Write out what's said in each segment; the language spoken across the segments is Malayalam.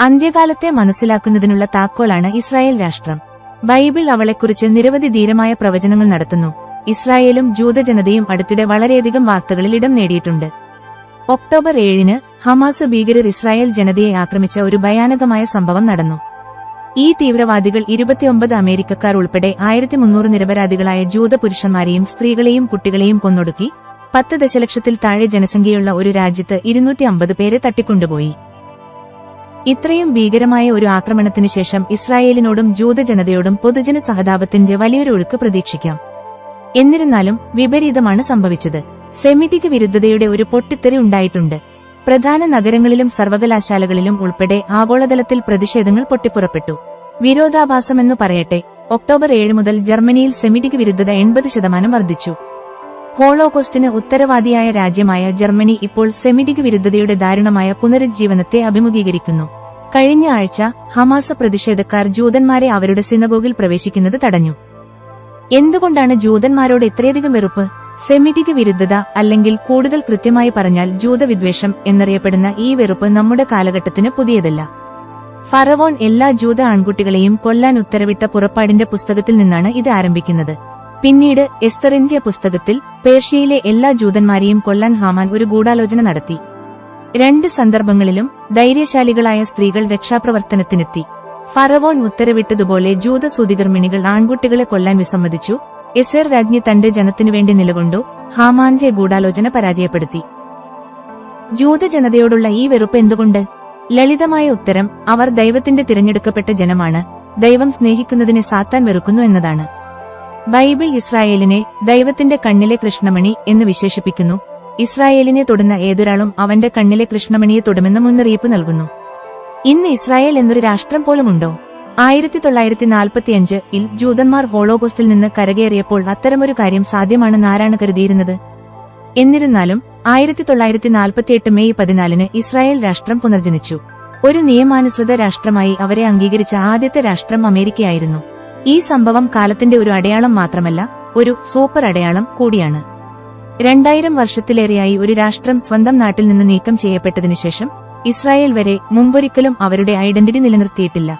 അന്ത്യകാലത്തെ മനസ്സിലാക്കുന്നതിനുള്ള താക്കോലാണ് ഇസ്രായേൽ രാഷ്ട്രം. ബൈബിൾ അവളെക്കുറിച്ച് നിരവധി ധീരമായ പ്രവചനങ്ങൾ നടത്തുന്നു. ഇസ്രായേലും ജൂതജനതയും അടുത്തിടെ വളരെയധികം വാർത്തകളിൽ ഇടം നേടിയിട്ടുണ്ട്. ഒക്ടോബർ ഏഴിന് ഹമാസ് ഭീകരർ ഇസ്രായേൽ ജനതയെ ആക്രമിച്ച ഒരു ഭയാനകമായ സംഭവം നടന്നു. ഈ തീവ്രവാദികൾ ഇരുപത്തിയൊമ്പത് അമേരിക്കക്കാർ ഉൾപ്പെടെ ആയിരത്തി മുന്നൂറ് നിരപരാധികളായ ജൂത പുരുഷന്മാരെയും സ്ത്രീകളെയും കുട്ടികളെയും കൊന്നൊടുക്കി പത്ത് ദശലക്ഷത്തിൽ താഴെ ജനസംഖ്യയുള്ള ഒരു രാജ്യത്ത് ഇരുന്നൂറ്റി അമ്പത് പേരെ തട്ടിക്കൊണ്ടുപോയി. ഇത്രയും ഭീകരമായ ഒരു ആക്രമണത്തിന് ശേഷം ഇസ്രായേലിനോടും ജൂതജനതയോടും പൊതുജന സഹതാപത്തിന്റെ വലിയൊരു ഒഴുക്ക് പ്രതീക്ഷിക്കാം. എന്നിരുന്നാലും വിപരീതമാണ് സംഭവിച്ചത്. സെമിറ്റിക് വിരുദ്ധതയുടെ ഒരു പൊട്ടിത്തെറി ഉണ്ടായിട്ടുണ്ട്. പ്രധാന നഗരങ്ങളിലും സർവകലാശാലകളിലും ഉൾപ്പെടെ ആഗോളതലത്തിൽ പ്രതിഷേധങ്ങൾ പൊട്ടിപ്പുറപ്പെട്ടു. വിരോധാഭാസമെന്നു പറയട്ടെ ഒക്ടോബർ ഏഴ് മുതൽ ജർമ്മനിയിൽ സെമിറ്റിക് വിരുദ്ധത എൺപത് ശതമാനം വർദ്ധിച്ചു. ഹോളോകോസ്റ്റിന് ഉത്തരവാദിയായ രാജ്യമായ ജർമ്മനി ഇപ്പോൾ സെമിറ്റിക് വിരുദ്ധതയുടെ ദാരുണമായ പുനരുജ്ജീവനത്തെ അഭിമുഖീകരിക്കുന്നു. കഴിഞ്ഞ ആഴ്ച ഹമാസ പ്രതിഷേധക്കാർ ജൂതന്മാരെ അവരുടെ സിനഗോഗിൽ പ്രവേശിക്കുന്നത് തടഞ്ഞു. എന്തുകൊണ്ടാണ് ജൂതന്മാരോട് ഇത്രയധികം വെറുപ്പ്? സെമിറ്റിക് വിരുദ്ധത അല്ലെങ്കിൽ കൂടുതൽ കൃത്യമായി പറഞ്ഞാൽ ജൂതവിദ്വേഷം എന്നറിയപ്പെടുന്ന ഈ വെറുപ്പ് നമ്മുടെ കാലഘട്ടത്തിന് പുതിയതല്ല. ഫറവോൺ എല്ലാ ജൂത ആൺകുട്ടികളെയും കൊല്ലാൻ ഉത്തരവിട്ട പുറപ്പാടിന്റെ പുസ്തകത്തിൽ നിന്നാണ് ഇത് ആരംഭിക്കുന്നത്. പിന്നീട് എസ്തറിന്റെ പുസ്തകത്തിൽ പേർഷ്യയിലെ എല്ലാ ജൂതന്മാരെയും കൊല്ലാൻ ഹാമാൻ ഒരു ഗൂഢാലോചന നടത്തി. രണ്ട് സന്ദർഭങ്ങളിലും ധൈര്യശാലികളായ സ്ത്രീകൾ രക്ഷാപ്രവർത്തനത്തിനെത്തി. ഫറവോൺ ഉത്തരവിട്ടതുപോലെ ജൂത സൂതികർമ്മിണികൾ ആൺകുട്ടികളെ കൊല്ലാൻ വിസമ്മതിച്ചു. എസേർ രാജ്ഞി തന്റെ ജനത്തിനുവേണ്ടി നിലകൊണ്ടു ഹാമാന്റെ ഗൂഢാലോചന പരാജയപ്പെടുത്തി. ജൂതജനതയോടുള്ള ഈ വെറുപ്പ് എന്തുകൊണ്ട്? ലളിതമായ ഉത്തരം അവർ ദൈവത്തിന്റെ തിരഞ്ഞെടുക്കപ്പെട്ട ജനമാണ്. ദൈവം സ്നേഹിക്കുന്നതിനെ സാത്താൻ വെറുക്കുന്നു എന്നതാണ്. ബൈബിൾ ഇസ്രായേലിനെ ദൈവത്തിന്റെ കണ്ണിലെ കൃഷ്ണമണി എന്ന് വിശേഷിപ്പിക്കുന്നു. ഇസ്രായേലിനെ തൊടുന്ന ഏതൊരാളും അവന്റെ കണ്ണിലെ കൃഷ്ണമണിയെ തൊടുമെന്ന് മുന്നറിയിപ്പ് നൽകുന്നു. ഇന്ന് ഇസ്രായേൽ എന്നൊരു രാഷ്ട്രം പോലുമുണ്ടോ? ആയിരത്തി തൊള്ളായിരത്തി നാൽപ്പത്തിയഞ്ച് ഇൽ ജൂതന്മാർ ഹോളോകോസ്റ്റിൽ നിന്ന് കരകയറിയപ്പോൾ അത്തരമൊരു കാര്യം സാധ്യമാണെന്ന് ആരാണ് കരുതിയിരുന്നത്? എന്നിരുന്നാലും ആയിരത്തി തൊള്ളായിരത്തി നാൽപ്പത്തിയെട്ട് മെയ് പതിനാലിന് ഇസ്രായേൽ രാഷ്ട്രം പുനർജനിച്ചു. ഒരു നിയമാനുസൃത രാഷ്ട്രമായി അവരെ അംഗീകരിച്ച ആദ്യത്തെ രാഷ്ട്രം അമേരിക്കയായിരുന്നു. ഈ സംഭവം കാലത്തിന്റെ ഒരു അടയാളം മാത്രമല്ല ഒരു സൂപ്പർ അടയാളം കൂടിയാണ്. രണ്ടായിരം വർഷത്തിലേറെയായി ഒരു രാഷ്ട്രം സ്വന്തം നാട്ടിൽ നിന്ന് നീക്കം ചെയ്യപ്പെട്ടതിനു ശേഷം ഇസ്രായേൽ വരെ മുമ്പൊരിക്കലും അവരുടെ ഐഡന്റിറ്റി നിലനിർത്തിയിട്ടില്ല.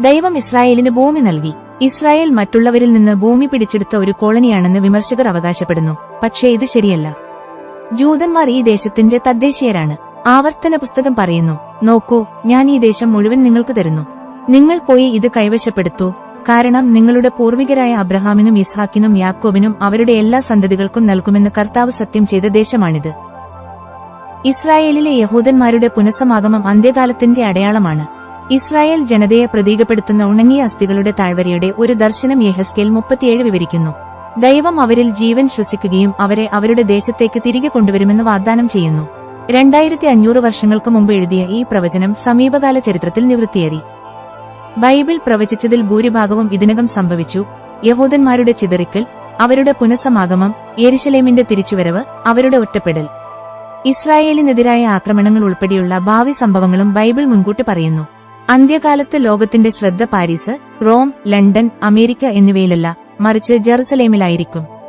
ദൈവം ഇസ്രായേലിന് ഭൂമി നൽകി. ഇസ്രായേൽ മറ്റുള്ളവരിൽ നിന്ന് ഭൂമി പിടിച്ചെടുത്ത ഒരു കോളനിയാണെന്ന് വിമർശകർ അവകാശപ്പെടുന്നു. പക്ഷേ ഇത് ശരിയല്ല. ജൂതന്മാർ ഈ ദേശത്തിന്റെ തദ്ദേശീയരാണ്. ആവർത്തന പുസ്തകം പറയുന്നു നോക്കൂ ഞാൻ ഈ ദേശം മുഴുവൻ നിങ്ങൾക്ക് തരുന്നു. നിങ്ങൾ പോയി ഇത് കൈവശപ്പെടുത്തൂ. കാരണം നിങ്ങളുടെ പൂർവികരായ അബ്രഹാമിനും ഇസ്ഹാക്കിനും യാക്കോബിനും അവരുടെ എല്ലാ സന്തതികൾക്കും നൽകുമെന്ന് കർത്താവ് സത്യം ചെയ്ത ദേശമാണിത്. ഇസ്രായേലിലെ യഹൂദന്മാരുടെ പുനസമാഗമം അന്ത്യകാലത്തിന്റെ അടയാളമാണ്. ഇസ്രായേൽ ജനതയെ പ്രതീകപ്പെടുത്തുന്ന ഉണങ്ങിയ അസ്ഥികളുടെ താഴ്വരയുടെ ഒരു ദർശനം യഹസ്കേൽ മുപ്പത്തിയേഴ് വിവരിക്കുന്നു. ദൈവം അവരിൽ ജീവൻ ശ്വസിക്കുകയും അവരെ അവരുടെ ദേശത്തേക്ക് തിരികെ കൊണ്ടുവരുമെന്ന് വാഗ്ദാനം ചെയ്യുന്നു. രണ്ടായിരത്തി അഞ്ഞൂറ് വർഷങ്ങൾക്ക് മുമ്പ് എഴുതിയ ഈ പ്രവചനം സമീപകാല ചരിത്രത്തിൽ നിവൃത്തിയേറി. ബൈബിൾ പ്രവചിച്ചതിൽ ഭൂരിഭാഗവും ഇതിനകം സംഭവിച്ചു. യഹൂദന്മാരുടെ ചിതറിക്കൽ അവരുടെ പുനഃസമാഗമം യെരുശലേമിന്റെ തിരിച്ചുവരവ് അവരുടെ ഒറ്റപ്പെടൽ. ഇസ്രായേലിനെതിരായ ആക്രമണങ്ങൾ ഉൾപ്പെടെയുള്ള ഭാവി സംഭവങ്ങളും ബൈബിൾ മുൻകൂട്ടി പറയുന്നു. അന്ത്യകാലത്ത് ലോകത്തിന്റെ ശ്രദ്ധ പാരീസ് റോം ലണ്ടൻ അമേരിക്ക എന്നിവയിലല്ല മറിച്ച് ജെറുസലേമിലായിരിക്കും.